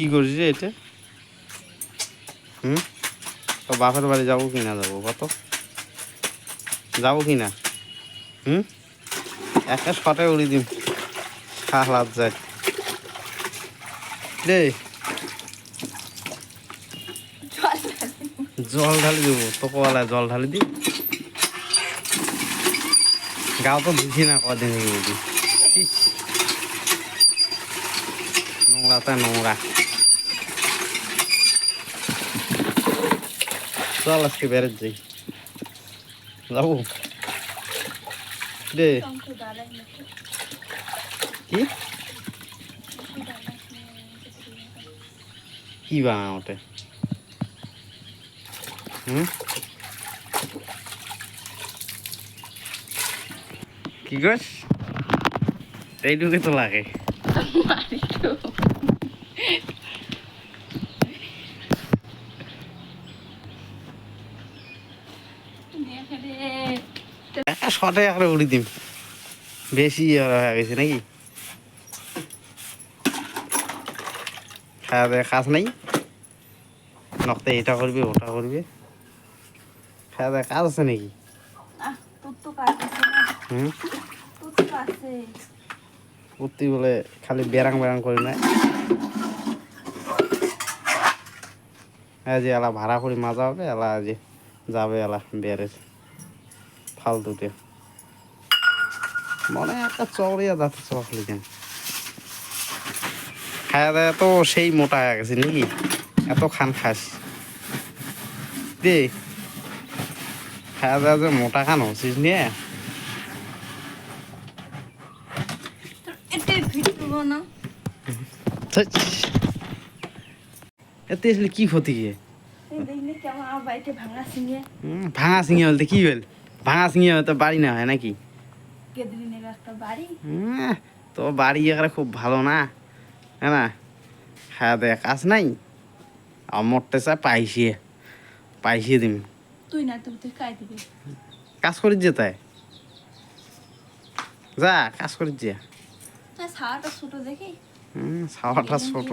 কি করিস রে এটা? হুম? তো বাপের বাড়ি যাব কি না যাব কত যাব কি না হুম? একটা শটে উড়ি দিম। হাত যায়। রে জল ঢালি দেবো। তোকে বলা জল ঢালি দি। গাও তো ধুছি না কদিন হয়ে নোংরাতে নোংরা। চল আজকে বেরোত যাই। যাব। রে কি? কি বানা ওটা? হুম? কি গছ এইটুকে তো লাগে। একটা শটে একটা উড়ি দিম। বেশি ইয়ে হয়ে গেছে নাকি? খাওয়া দাওয়া কাজ নাই? নকতে এটা করবে ওটা করবে। খাওয়া দাওয়া কাজ আছে নাকি? হুম? উত্তি বলে খালি বেরাং বেরাং করি না যে এলা ভাড়া করে মাজা হবে এলা যে যাবে এলা বেড়ে ফালতুতে মনে একটা চড়িয়া দাঁতে চকলি কেন? খাওয়া দাওয়া তো সেই মোটা হয়ে গেছে নাকি? এত খান খাস। দে। খাওয়া দাওয়া যে মোটা খান হচ্ছিস নিয়ে ধ্যাৎ। এতে আসলে কি ক্ষতি কি ভাঙা সিঙে বলতে কি বল? ভাঙা সিঙে হয়তো বাড়ি না হয় নাকি? তো বাড়ি এখানে খুব ভালো না হ্যাঁ না? খাওয়া দাওয়া কাজ নাই। আর মরতে চা পাইছিয়ে পাইছিয়ে দিম। তুই না তুই তুই কাই দিবি। কাজ করিস যে তাই? যা কাজ করিস যে। ছোট দেখি। হুম ছোট।